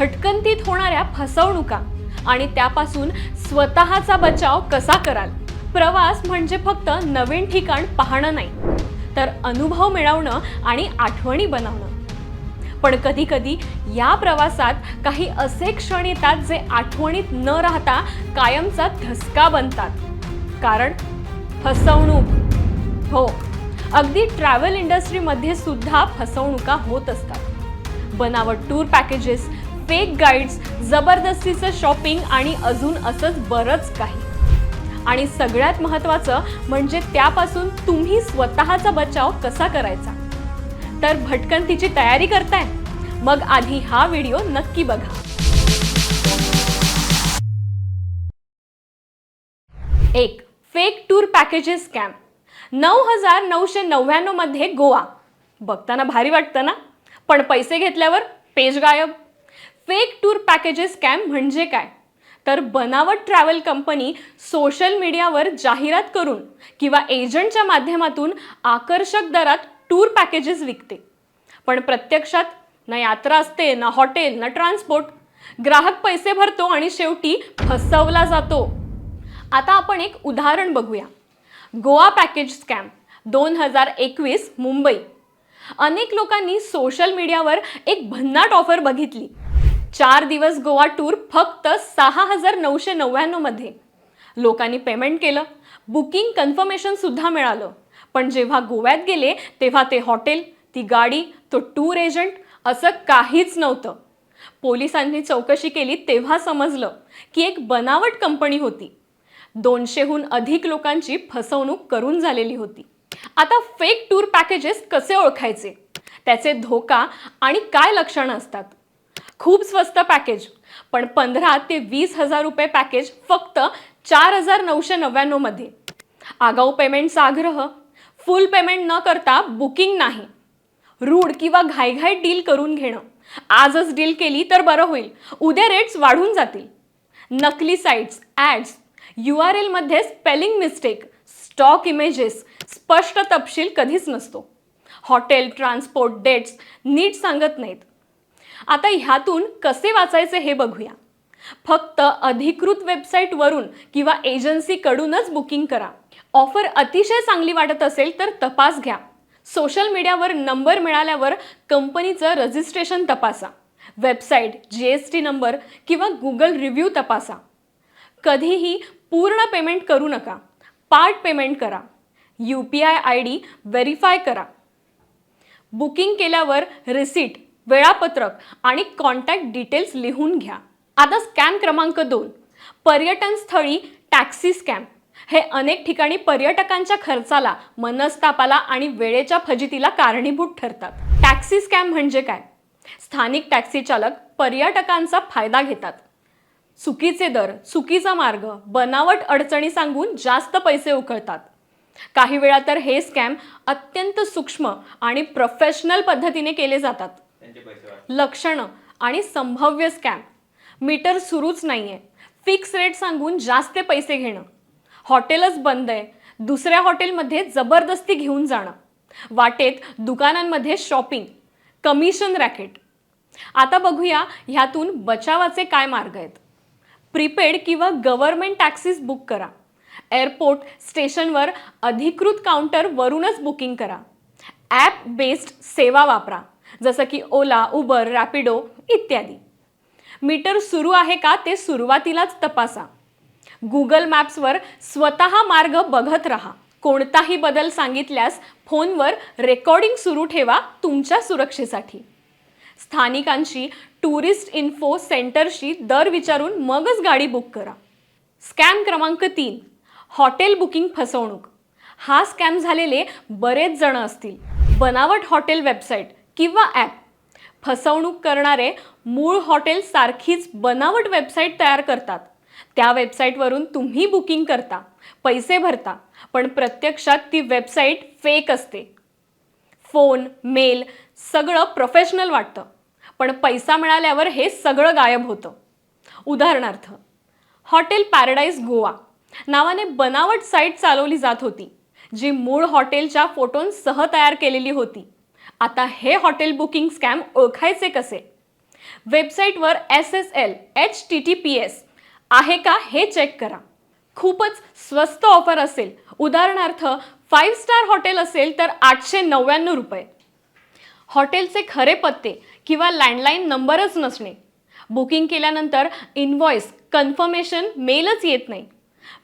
भटकंतीत होणाऱ्या फसवणुका आणि त्यापासून स्वतःचा बचाव कसा कराल? प्रवास म्हणजे फक्त नवीन ठिकाण पाहणं नाही तर अनुभव मिळवणं आणि आठवणी बनवणं. पण कधी कधी या प्रवासात काही असे क्षण येतात जे आठवणीत न राहता कायमचा धसका बनतात. कारण फसवणूक हो अगदी ट्रॅव्हल इंडस्ट्रीमध्ये सुद्धा फसवणुका होत असतात. बनावट टूर पॅकेजेस फेक गाईड्स जबरदस्तीचं शॉपिंग आणि अजून असंच बरंच काही. आणि सगळ्यात महत्त्वाचं म्हणजे त्यापासून तुम्ही स्वतःचा बचाव कसा करायचा? तर भटकंतीची तयारी करताय. मग आधी हा व्हिडिओ नक्की बघा. एक फेक टूर पॅकेजेस स्कॅम नऊ हजार नऊशे नव्याण्णवमध्ये गोवा. बघताना भारी वाटतं ना? पण पैसे घेतल्यावर पेज गायब. फेक टूर पॅकेजेस स्कॅम म्हणजे काय? तर बनावट ट्रॅव्हल कंपनी सोशल मीडियावर जाहिरात करून किंवा एजंटच्या माध्यमातून आकर्षक दरात टूर पॅकेजेस विकते. पण प्रत्यक्षात ना यात्रा असते ना हॉटेल ना ट्रान्सपोर्ट. ग्राहक पैसे भरतो आणि शेवटी फसवला जातो. आता आपण एक उदाहरण बघूया. गोवा पॅकेज स्कॅम दोन हजार एकवीस मुंबई. अनेक लोकांनी सोशल मीडियावर एक भन्नाट ऑफर बघितली. चार दिवस गोवा टूर फक्त सहा हजार नऊशे नव्याण्णवमध्ये लोकांनी पेमेंट केलं बुकिंग कन्फर्मेशन सुद्धा मिळालं. पण जेव्हा गोव्यात गेले तेव्हा ते हॉटेल ती गाडी तो टूर एजंट असं काहीच नव्हतं. पोलिसांनी चौकशी केली तेव्हा समजलं की एक बनावट कंपनी होती. दोनशेहून अधिक लोकांची फसवणूक करून झालेली होती. आता फेक टूर पॅकेजेस कसे ओळखायचे? त्याचे धोका आणि काय लक्षणं असतात? खूप स्वस्त पॅकेज. पण पंधरा ते वीस हजार रुपये पॅकेज फक्त चार हजार नऊशे नव्याण्णवमध्ये आगाऊ पेमेंटचा आग्रह फुल पेमेंट न करता बुकिंग नाही. रूढ किंवा घाईघाईत डील करून घेणं. आजच डील केली तर बरं होईल. उद्या रेट्स वाढून जातील. नकली साईट्स ॲड्स यू आर एलमध्ये स्पेलिंग मिस्टेक स्टॉक इमेजेस स्पष्ट तपशील कधीच नसतो. हॉटेल ट्रान्सपोर्ट डेट्स नीट सांगत नाहीत. आता ह्यातून कसे वाचायचे हे बघूया. फक्त अधिकृत वेबसाईटवरून किंवा एजन्सीकडूनच बुकिंग करा. ऑफर अतिशय चांगली वाटत असेल तर तपास घ्या. सोशल मीडियावर नंबर मिळाल्यावर कंपनीचं रजिस्ट्रेशन तपासा. Website G S T number किंवा गुगल रिव्ह्यू तपासा. कधीही पूर्ण पेमेंट करू नका. पार्ट पेमेंट करा. U P I I D verify करा. बुकिंग केल्यावर रिसीट वेळापत्रक आणि कॉन्टॅक्ट डिटेल्स लिहून घ्या. आता स्कॅम क्रमांक दोन. पर्यटन स्थळी टॅक्सी स्कॅम हे अनेक ठिकाणी पर्यटकांच्या खर्चाला मनस्तापाला आणि वेळेच्या फजितीला कारणीभूत ठरतात. टॅक्सी स्कॅम म्हणजे काय? स्थानिक टॅक्सी चालक पर्यटकांचा फायदा घेतात. चुकीचे दर चुकीचा मार्ग बनावट अडचणी सांगून जास्त पैसे उकळतात. काही वेळा तर हे स्कॅम अत्यंत सूक्ष्म आणि प्रोफेशनल पद्धतीने केले जातात. लक्षणं आणि संभाव्य स्कॅम. मीटर सुरूच नाहीये. फिक्स रेट सांगून जास्त पैसे घेणं. हॉटेलच बंद आहे. दुसऱ्या हॉटेलमध्ये जबरदस्ती घेऊन जाणं. वाटेत दुकानांमध्ये शॉपिंग. Commission racket. आता बघूया ह्यातून बचावाचे काय मार्ग आहेत. प्रीपेड किंवा गव्हर्नमेंट टॅक्सीज बुक करा. एअरपोर्ट स्टेशनवर अधिकृत काउंटरवरूनच बुकिंग करा. ॲप बेस्ड सेवा वापरा. जसं की ओला उबर रॅपिडो इत्यादी. मीटर सुरू आहे का ते सुरुवातीलाच तपासा. गुगल मॅप्सवर स्वतः मार्ग बघत राहा. कोणताही बदल सांगितल्यास फोनवर रेकॉर्डिंग सुरू ठेवा तुमच्या सुरक्षेसाठी. स्थानिकांशी टुरिस्ट इन्फो सेंटरशी दर विचारून मगच गाडी बुक करा. स्कॅम क्रमांक तीन हॉटेल बुकिंग फसवणूक. हा स्कॅम झालेले बरेच जण असतील. बनावट हॉटेल वेबसाईट किंवा ॲप फसवणूक करणारे मूळ हॉटेल सारखीच बनावट वेबसाईट तयार करतात. त्या वेबसाईटवरून तुम्ही बुकिंग करता पैसे भरता पण प्रत्यक्षात ती वेबसाईट फेक असते. फोन मेल सगळं प्रोफेशनल वाटतं पण पैसा मिळाल्यावर हे सगळं गायब होतं. उदाहरणार्थ हॉटेल पॅराडाईज गोवा नावाने बनावट साईट चालवली जात होती जी मूळ हॉटेलच्या फोटोंसह तयार केलेली होती. आता हे हॉटेल बुकिंग स्कॅम ओळखायचे कसे? वेबसाईटवर S S L H T T P S आहे का हे चेक करा. खूपच स्वस्त ऑफर असेल. उदाहरणार्थ फाईव्ह स्टार हॉटेल असेल तर आठशे नव्याण्णव रुपये. हॉटेलचे खरे पत्ते किंवा लँडलाईन नंबरच नसणे. बुकिंग केल्यानंतर इनव्हॉइस कन्फर्मेशन मेलच येत नाही.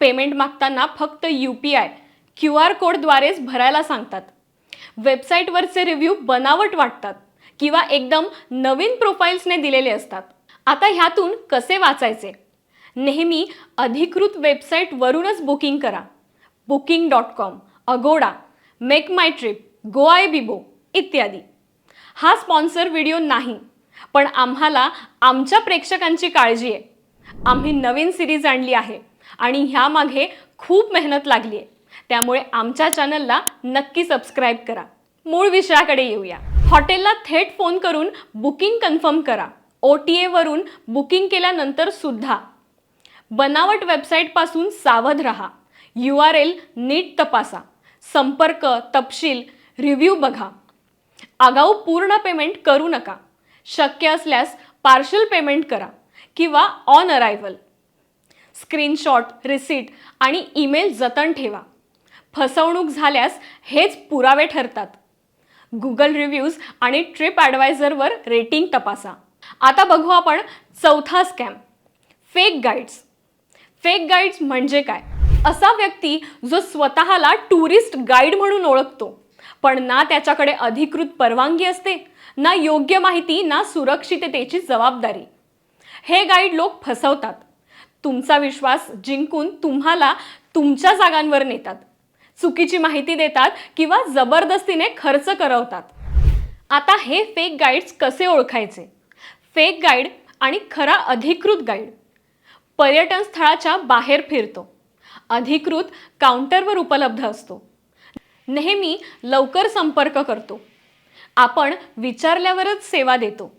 पेमेंट मागताना फक्त U P I Q R कोडद्वारेच भरायला सांगतात. वेबसाईटवरचे रिव्ह्यू बनावट वाटतात किंवा एकदम नवीन प्रोफाईल्सने दिलेले असतात. आता ह्यातून कसे वाचायचे? नेहमी अधिकृत वेबसाईटवरूनच बुकिंग करा. Booking dot com Agoda make my trip Goibibo इत्यादी. हा स्पॉन्सर व्हिडिओ नाही पण आम्हाला आमच्या प्रेक्षकांची काळजी आहे. आम्ही नवीन सिरीज आणली आहे आणि ह्यामागे खूप मेहनत लागली आहे. त्यामुळे आमच्या चॅनलला नक्की सबस्क्राईब करा. मूळ विषयाकडे येऊया. हॉटेलला थेट फोन करून बुकिंग कन्फर्म करा. ओ टी एवरून बुकिंग केल्यानंतर सुद्धा. बनावट वेबसाईटपासून सावध रहा. यू आर एल नीट तपासा. संपर्क तपशील रिव्ह्यू बघा. आगाऊ पूर्ण पेमेंट करू नका. शक्य असल्यास पार्शल पेमेंट करा किंवा ऑन अरायव्हल. स्क्रीनशॉट रिसीट आणि ईमेल जतन ठेवा. फसवणूक झाल्यास हेच पुरावे ठरतात. गुगल रिव्ह्यूज आणि ट्रिप ॲडवायझरवर रेटिंग तपासा. आता बघू आपण चौथा scam fake guides fake guides म्हणजे काय? असा व्यक्ती जो स्वतःला टुरिस्ट गाईड म्हणून ओळखतो पण ना त्याच्याकडे अधिकृत परवानगी असते ना योग्य माहिती ना सुरक्षिततेची जबाबदारी. हे गाईड लोक फसवतात. तुमचा विश्वास जिंकून तुम्हाला तुमच्या जागांवर नेतात. चुकीची माहिती देतात किंवा जबरदस्तीने खर्च करवतात. आता हे फेक गाईड्स कसे ओळखायचे? फेक गाईड आणि खरा अधिकृत गाईड पर्यटन स्थळाच्या बाहेर फिरतो. अधिकृत काउंटरवर उपलब्ध असतो. नेहमी लवकर संपर्क करतो. आपण विचारल्यावरच सेवा देतो.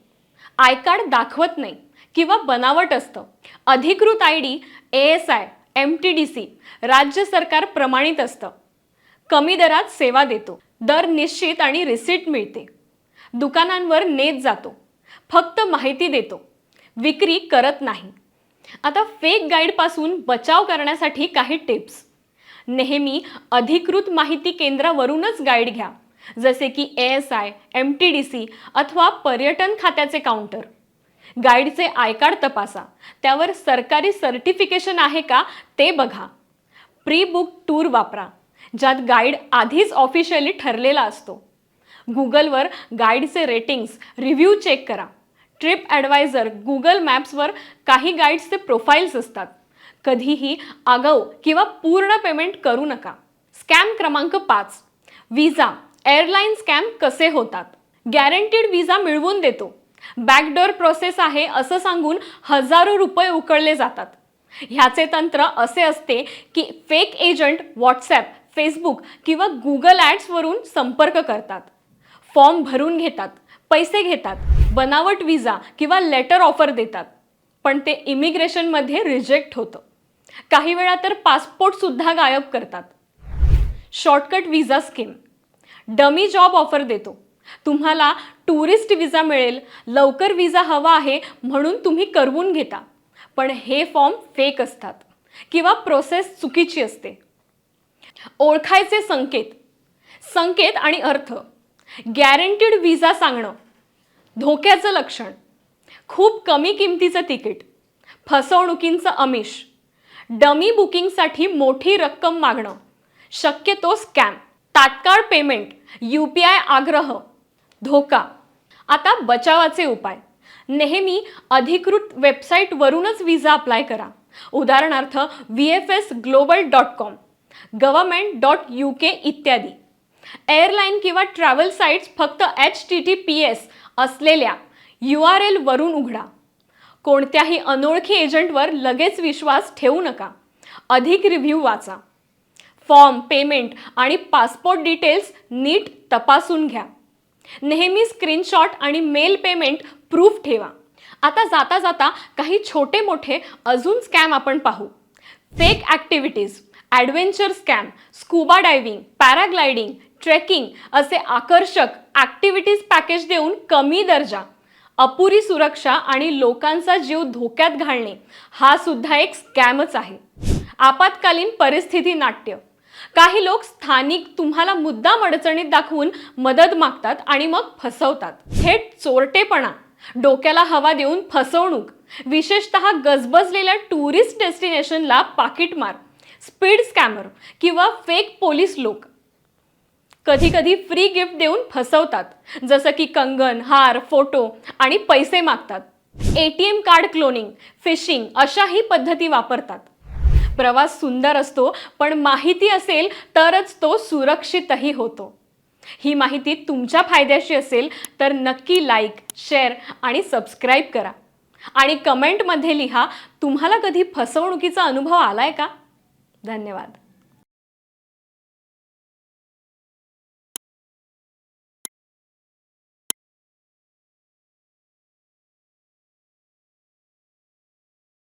आय कार्ड दाखवत नाही किंवा बनावट असतं. अधिकृत I D A S I M T D C राज्य सरकार प्रमाणित असतं. कमी दरात सेवा देतो. दर निश्चित आणि रिसीट मिळते. दुकानांवर नेत जातो. फक्त माहिती देतो. विक्री करत नाही. आता फेक गाईडपासून बचाव करण्यासाठी काही टिप्स नेहमी अधिकृत माहिती केंद्रावरूनच गाईड घ्या. जसे की A S I M T D C अथवा पर्यटन खात्याचे काउंटर गाईडचे आय कार्ड तपासा. त्यावर सरकारी सर्टिफिकेशन आहे का ते बघा. प्री बुक टूर वापरा. ज्यात गाईड आधीच ऑफिशियली ठरलेला असतो. गुगलवर गाईडचे रेटिंग्स रिव्ह्यू चेक करा. ट्रिप ॲडवायझर गुगल मॅप्सवर काही गाईड्सचे प्रोफाईल्स असतात. कधीही आगाऊ किंवा पूर्ण पेमेंट करू नका. स्कॅम क्रमांक पाच. विजा एअरलाईन स्कॅम कसे होतात? गॅरंटीड विजा मिळवून देतो. बॅकडोर प्रोसेस आहे असं सांगून हजारो रुपये उकळले जातात. ह्याचे तंत्र असे असते की फेक एजंट व्हॉट्सॲप फेसबुक किंवा गुगल ॲड्सवरून संपर्क करतात. फॉर्म भरून घेतात पैसे घेतात बनावट विजा किंवा लेटर ऑफर देतात. पण ते इमिग्रेशनमध्ये रिजेक्ट होतं. काही वेळा तर पासपोर्टसुद्धा गायब करतात. Shortcut visa scheme dummy job offer देतो. तुम्हाला टुरिस्ट विजा मिळेल लवकर विजा हवा आहे म्हणून तुम्ही करवून घेता. पण हे फॉर्म फेक असतात किंवा प्रोसेस चुकीची असते. ओळखायचे संकेत. संकेत आणि अर्थ. गॅरंटीड विजा सांगणं. धोक्याचं लक्षण. खूप कमी किमतीचं तिकीट. फसवणुकींचं अमिष. डमी बुकिंगसाठी मोठी रक्कम मागणं. शक्यतो स्कॅम. तात्काळ पेमेंट. यू पी आय आग्रह. धोका. आता बचावाचे उपाय. नेहमी अधिकृत वेबसाईटवरूनच विजा अप्लाय करा. उदाहरणार्थ V F S global dot com government dot U K इत्यादी. एअरलाईन किंवा ट्रॅव्हल साईट्स फक्त H T T P S असलेल्या यू आर एलवरून उघडा. कोणत्याही अनोळखी एजंटवर लगेच विश्वास ठेवू नका. अधिक रिव्ह्यू वाचा. फॉर्म पेमेंट आणि पासपोर्ट डिटेल्स नीट तपासून घ्या. नेहमी स्क्रीनशॉट आणि मेल पेमेंट प्रूफ ठेवा. आता जाता जाता काही छोटे मोठे अजून स्कॅम आपण पाहू. Fake activities. Adventure scam scuba diving paragliding trekking असे आकर्षक ॲक्टिव्हिटीज पॅकेज देऊन कमी दर्जा अपुरी सुरक्षा आणि लोकांचा जीव धोक्यात घालणे हा सुद्धा एक स्कॅमच आहे. आपत्कालीन परिस्थिती नाट्य. काही लोक स्थानिक तुम्हाला मुद्दाम अडचणीत दाखवून मदत मागतात आणि मग फसवतात. थेट चोरटेपणा डोक्याला हवा देऊन फसवणूक विशेषतः गजबजलेल्या टुरिस्ट डेस्टिनेशनला पाकिटमार स्पीड स्कॅमर किंवा फेक पोलीस लोक. कधी कधी फ्री गिफ्ट देऊन फसवतात. जसं की कंगन हार फोटो आणि पैसे मागतात. A T M card cloning phishing अशाही पद्धती वापरतात. प्रवास सुंदर असतो पण माहिती असेल तरच तो सुरक्षितही होतो. ही माहिती तुमच्या फायद्याची असेल तर नक्की लाईक शेअर आणि सबस्क्राईब करा. आणि कमेंटमध्ये लिहा तुम्हाला कधी फसवणुकीचा अनुभव आलाय का? धन्यवाद.